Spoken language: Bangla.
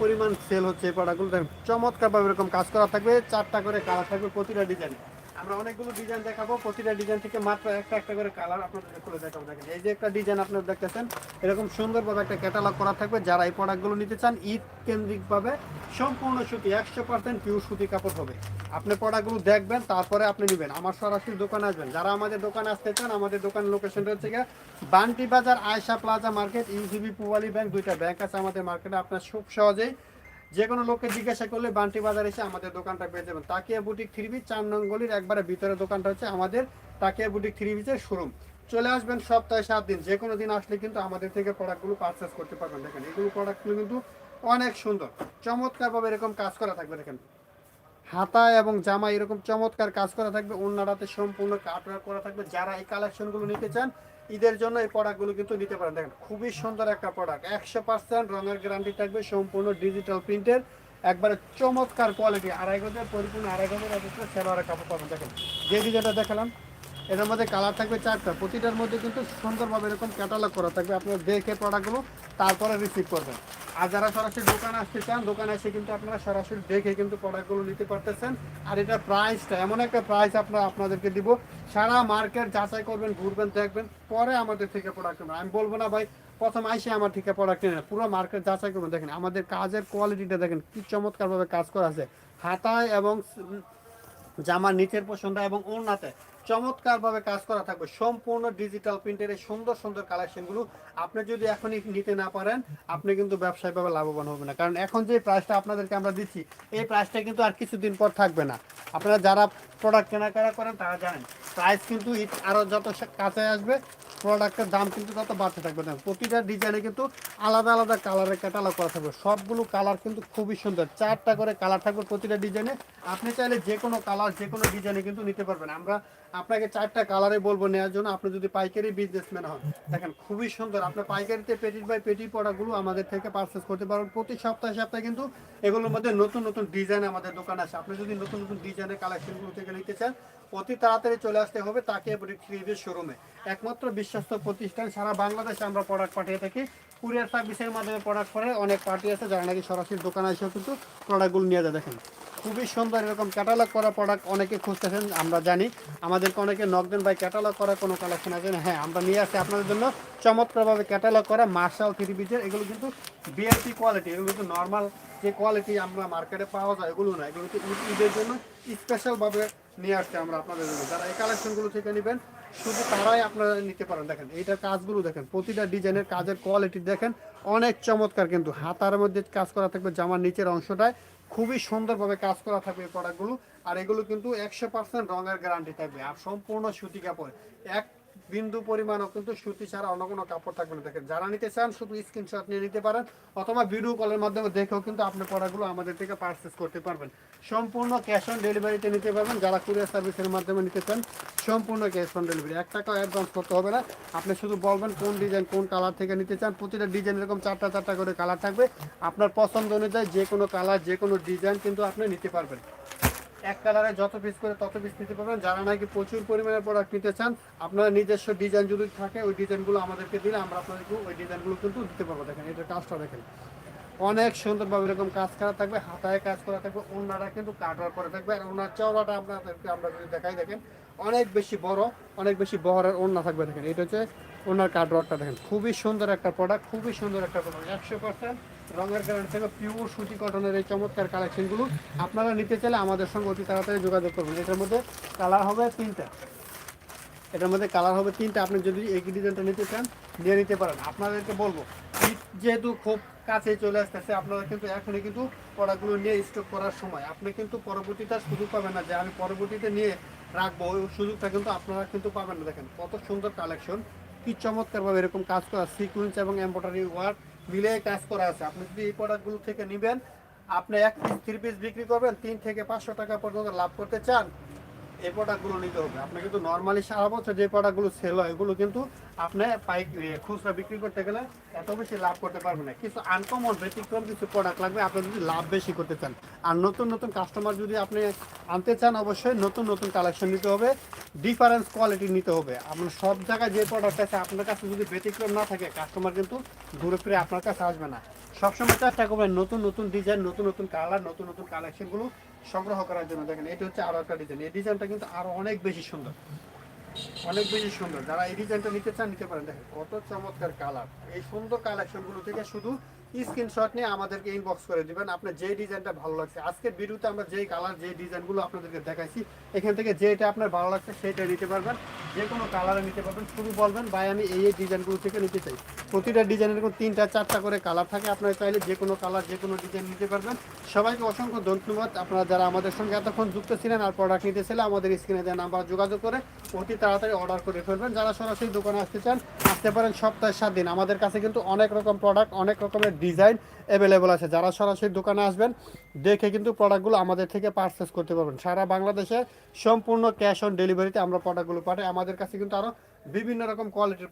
পরিমাণ সেল হচ্ছে এই প্রোডাক্টগুলো দেখেন, চমৎকারভাবে এরকম কাজ করা থাকবে, চারটা করে কালার থাকবে, প্রতিটা ডিজাইন আমরা অনেকগুলো ডিজাইন দেখাবো, প্রতিটা ডিজাইন থেকে মাত্র একটা একটা করে কালার আপনাদের খুলে দেখাবো। দেখেন, এই যে একটা ডিজাইন আপনারা দেখতেছেন, এরকম সুন্দরভাবে একটা ক্যাটালগ করা থাকবে। যারা এই প্রোডাক্টগুলো নিতে চান, ঈদ কেন্দ্রিকভাবে সম্পূর্ণ সুতি, একশো পার্সেন্ট পিওর সুতি কাপড় হবে। আপনি প্রোডাক্টগুলো দেখবেন, তারপরে আপনি নেবেন। আমার সরাসরি দোকানে আসবেন। যারা আমাদের দোকানে আসতে চান, আমাদের দোকানের লোকেশনটা হচ্ছে গিয়ে Banti Bazar Aysha plaza market UCB Pubali bank দুইটা ব্যাংক আছে আমাদের মার্কেটে। আপনার খুব সহজেই যে কোনো লোককে জিজ্ঞাসা করলে বান্টি বাজার এসে আমাদের দোকানটা পেয়ে যাবেন। তাকিয়া বুটিক থ্রি বি চার নং গলির একবারে ভিতরে দোকানটা হচ্ছে আমাদের তাকিয়া বুটিক থ্রি বিচের শোরুম চলে আসবেন সপ্তাহে সাত দিন। যে কোনো দিন আসলে কিন্তু আমাদের থেকে প্রোডাক্টগুলো পারচেস করতে পারবেন। দেখেন, এগুলো প্রোডাক্টগুলো কিন্তু অনেক সুন্দর। চমৎকারভাবে এরকম কাজ করা থাকবে, দেখেন। হাতা এবং জামা এরকম চমৎকার কাজ করা থাকবে। অন্যরাতে সম্পূর্ণ কাটওয়ার করা থাকবে। যারা এই কালেকশনগুলো নিতে চান, ঈদের জন্য এই প্রোডাক্টগুলো কিন্তু নিতে পারেন। দেখেন, খুবই সুন্দর একটা প্রোডাক্ট একশো পার্সেন্ট রঙের গ্যারান্টি থাকবে, সম্পূর্ণ ডিজিটাল প্রিন্টের একবারে চমৎকার কোয়ালিটি আড়াই গজের পরিপূর্ণ, আড়াই গজের অবস্থা সেলোয়ারের কাপড় পাবেন। দেখেন, যে ডিজাইনটা দেখালাম এটার মধ্যে কালার থাকবে চারটা। প্রতিটার মধ্যে কিন্তু সুন্দরভাবে এরকম ক্যাটালগ করা থাকবে। আপনারা দেখে প্রোডাক্টগুলো তারপরে রিসিভ করবেন। আর যারা সরাসরি দোকানে আসতে চান, দোকানে এসে কিন্তু আপনারা সরাসরি দেখে কিন্তু প্রোডাক্টগুলো নিতে পারতেছেন। আর এটা প্রাইসটা এমন একটা প্রাইস আপনারা আপনাদেরকে দিব। সারা মার্কেট যাচাই করবেন, ঘুরবেন, দেখবেন। পরে আমাদের থেকে প্রোডাক্ট নেবেন আমি বলব না ভাই, প্রথম আইসে আমার থেকে প্রোডাক্ট নেন। পুরো মার্কেট যাচাই করবেন। দেখেন আমাদের কাজের কোয়ালিটিটা দেখেন কি চমৎকারভাবে কাজ করা আছে। হাতায় এবং জামার নিচের পছন্দ এবং ওড়নাতে চমৎকারভাবে কাজ করা থাকবে। সম্পূর্ণ ডিজিটাল প্রিন্টের এই সুন্দর সুন্দর কালেকশনগুলো আপনি যদি এখনই নিতে না পারেন, আপনি কিন্তু ব্যবসায়িকভাবে লাভবান হবে না। কারণ এখন যে প্রাইসটা আপনাদেরকে আমরা দিচ্ছি, এই প্রাইসটা কিন্তু আর কিছুদিন পর থাকবে না। আপনারা যারা প্রোডাক্ট কেনাকাটা করেন, তারা জানেন প্রাইস কিন্তু আরও যত কাছে আসবে প্রোডাক্টের দাম কিন্তু তত বাড়তে থাকবে না। প্রতিটা ডিজাইনে কিন্তু আলাদা আলাদা কালারের ক্যাটালগ করা থাকবে। সবগুলো কালার কিন্তু খুবই সুন্দর। চারটা করে কালার থাকবে প্রতিটা ডিজাইনে আপনি চাইলে যে কোনো কালার যে কোনো ডিজাইনে কিন্তু নিতে পারবেন। আমরা আপনাকে চারটা কালারে বলব নেওয়ার জন্য। আপনি যদি পাইকারি বিজনেসম্যান হন, দেখেন খুবই সুন্দর। আপনি পাইকারিতে পেটির বাই পেটি পড়াগুলো আমাদের থেকে পারচেস করতে পারবেন। প্রতি সপ্তাহে সপ্তাহে কিন্তু এগুলোর মধ্যে নতুন নতুন ডিজাইন আমাদের দোকানে আছে। আপনি যদি নতুন নতুন ডিজাইনের কালেকশনগুলো থেকে নিতে চান, অতি তাড়াতাড়ি চলে আসতে হবে তাকে থ্রিডের শোরুমে একমাত্র বিশ্বস্ত প্রতিষ্ঠান সারা বাংলাদেশে আমরা প্রোডাক্ট পাঠিয়ে থাকি। কুরিয়ার সার্ভিসের মাধ্যমে প্রোডাক্ট করে অনেক পার্টি আছে যারা নাকি সরাসরি দোকানে এসেও কিন্তু প্রোডাক্টগুলো নিয়ে যায়। দেখেন খুবই সুন্দর এরকম ক্যাটালগ করা প্রোডাক্ট অনেকে খুঁজতেছেন, আমরা জানি। আমাদেরকে অনেকে নক দেন, ভাই ক্যাটালগ করা কোনো কালেকশন আছে? না হ্যাঁ আমরা নিয়ে আসি আপনাদের জন্য চমৎকারভাবে ক্যাটালগ করা মার্শাল থ্রি পিসের এগুলো কিন্তু বিএলপি কোয়ালিটি এগুলো কিন্তু নর্মাল যে কোয়ালিটি আমরা মার্কেটে পাওয়া যায়, এগুলো না, এগুলো কিন্তু ঈদ- ঈদের জন্য স্পেশালভাবে নিয়ে আসছে আমরা আপনাদের জন্য। যারা এই কালেকশনগুলো থেকে নেবেন, শুধু তারাই আপনারা নিতে পারেন। দেখেন, এইটার কাজগুলো দেখেন, প্রতিটা ডিজাইনের কাজের কোয়ালিটি দেখেন, অনেক চমৎকার কিন্তু। হাতার মধ্যে কাজ করা থাকবে জামার নিচের অংশটায় খুবই সুন্দরভাবে কাজ করা থাকবে এই প্রোডাক্টগুলো আর এগুলো কিন্তু একশো পার্সেন্ট রঙের গ্যারান্টি থাকবে। আর সম্পূর্ণ সুতি কাপড় এক বিন্দু পরিমাণও কিন্তু সুতি ছাড়া অন্য কোনো কাপড় থাকবে না। দেখেন, যারা নিতে চান শুধু স্ক্রিনশট নিয়ে নিতে পারেন, অথবা ভিডিও কলের মাধ্যমে দেখেও কিন্তু আপনি প্রোডাক্টগুলো আমাদের থেকে পারচেস করতে পারবেন। সম্পূর্ণ ক্যাশ অন ডেলিভারিতে নিতে পারবেন। যারা কুরিয়ার সার্ভিসের মাধ্যমে নিতে চান, সম্পূর্ণ ক্যাশ অন ডেলিভারি এক টাকাও অ্যাডভান্স করতে হবে না। আপনি শুধু বলবেন কোন ডিজাইন কোন কালার থেকে নিতে চান। প্রতিটা ডিজাইন এরকম চারটা চারটা করে কালার থাকবে। আপনার পছন্দ অনুযায়ী যে কোনো কালার যে কোনো ডিজাইন কিন্তু আপনি নিতে পারবেন। এক কালারে যত পিস করে তত পিস নিতে পারবেন। যারা নাকি প্রচুর পরিমাণে প্রোডাক্ট নিতে চান, আপনারা নিজস্ব ডিজাইন যদি থাকে, ওই ডিজাইনগুলো আমাদেরকে দিলে আমরা আপনাদেরকে ওই ডিজাইনগুলো কিন্তু দিতে পারব। দেখেন, এটার কাজটা দেখেন। অনেক সুন্দরভাবে এরকম কাজ করা থাকবে, হাতায় কাজ করা থাকবে, ওনারা কিন্তু কাটওয়ার করে থাকবে। আর ওনার চওড়াটা আপনাদেরকে আমরা যদি দেখাই, দেখেন, অনেক বেশি বড়, অনেক বেশি বহরের ওড়না থাকবে। দেখেন, এটা হচ্ছে ওনার কাটওয়ারটা দেখেন, খুবই সুন্দর একটা প্রোডাক্ট খুবই সুন্দর একটা প্রোডাক্ট একশো পার্সেন্ট রঙের গ্যারান্টি থেকে পিওর সুতি কটনের এই চমৎকার কালেকশনগুলো আপনারা নিতে চাইলে আমাদের সঙ্গে অতি তাড়াতাড়ি যোগাযোগ করবেন। এটার মধ্যে কালার হবে তিনটা। এটার মধ্যে কালার হবে তিনটা। আপনি যদি এই ডিজাইনটা নিতে চান, নিয়ে নিতে পারেন। আপনাদেরকে বলব ঈদ যেহেতু খুব কাছে চলে আসতেছে, আপনারা কিন্তু এখনই কিন্তু প্রোডাক্টগুলো নিয়ে স্টক করার সময়। আপনি কিন্তু পরবর্তীতে সুযোগ পাবেন না যে আমি পরবর্তীতে নিয়ে রাখব। ওই সুযোগটা কিন্তু আপনারা কিন্তু পাবেন না। দেখেন কত সুন্দর কালেকশন কি চমৎকারভাবে এরকম কাজ করা সিকুয়েন্স এবং এম্ব্রয়ডারি ওয়ার্ক মিলে কাজ করা আছে। আপনি যদি এই প্রোডাক্টগুলো থেকে নেবেন, আপনি এক পিস থ্রি পিস বিক্রি করবেন, তিন থেকে পাঁচশো টাকা পর্যন্ত লাভ করতে চান। এই প্রোডাক্টগুলো নিতে হবে। আপনি কিন্তু নর্মালি সারা বছর যে প্রোডাক্টগুলো সেল হয়, এগুলো কিন্তু আপনি পাইক খুচরা বিক্রি করতে গেলে এত বেশি লাভ করতে পারবেন না। কিছু আনকমন ব্যতিক্রম কিছু প্রোডাক্ট লাগবে, আপনি যদি লাভ বেশি করতে চান। আর নতুন নতুন কাস্টমার যদি আপনি আনতে চান, অবশ্যই নতুন নতুন কালেকশন নিতে হবে। ডিফারেন্স কোয়ালিটি নিতে হবে। আপনার সব জায়গায় যে প্রোডাক্ট আছে, আপনার কাছে যদি ব্যতিক্রম না থাকে কাস্টমার কিন্তু ঘুরে ফিরে আপনার কাছে আসবে না। সবসময় চেষ্টা করবেন নতুন নতুন ডিজাইন নতুন নতুন কালার নতুন নতুন কালেকশনগুলো সংগ্রহ করার জন্য। দেখেন, এটা হচ্ছে আরও একটা ডিজাইন এই ডিজাইনটা কিন্তু আরও অনেক বেশি সুন্দর। অনেক বেশি সুন্দর। যারা এই ডিজাইনটা নিতে চান, নিতে পারেন। দেখেন, কত চমৎকার কালার এই সুন্দর কালেকশনগুলো থেকে শুধু স্ক্রিনশট নিয়ে আমাদেরকে ইনবক্স করে দিবেন। আপনার যে ডিজাইনটা ভালো লাগছে। আজকের ভিডিওতে আমরা যেই কালার যে ডিজাইনগুলো আপনাদেরকে দেখাইছি, এখান থেকে যেটা আপনার ভালো লাগছে সেটা নিতে পারবেন। যে কোনো কালারে নিতে পারবেন। শুধু বলবেন, ভাই, আমি এই এই ডিজাইনগুলো থেকে নিতে চাই। প্রতিটা ডিজাইনের কোনো তিনটা, চারটা করে কালার থাকে। আপনারা চাইলে যে কোনো কালার, যে কোনো ডিজাইন নিতে পারবেন। সবাইকে অসংখ্য ধন্যবাদ। আপনারা যারা আমাদের সঙ্গে এতক্ষণ যুক্ত ছিলেন আর প্রোডাক্ট নিতে ছিলেন আমাদের স্ক্রিনে দেওয়া নাম্বার যোগাযোগ করে অতি তাড়াতাড়ি অর্ডার করে ফেলবেন। যারা সরাসরি দোকানে আসতে চান, আসতে পারেন সপ্তাহে সাত দিন। আমাদের কাছে কিন্তু অনেক রকম প্রোডাক্ট অনেক রকমের ডিজাইন অ্যাভেলেবল আছে। যারা সরাসরি দোকানে আসবেন, দেখে কিন্তু প্রোডাক্টগুলো আমাদের থেকে পারচেস করতে পারবেন। সারা বাংলাদেশে সম্পূর্ণ ক্যাশ অন ডেলিভারিতে আমরা প্রোডাক্টগুলো পাঠাই। আমাদের কাছে কিন্তু আরও বিভিন্ন রকম কোয়ালিটির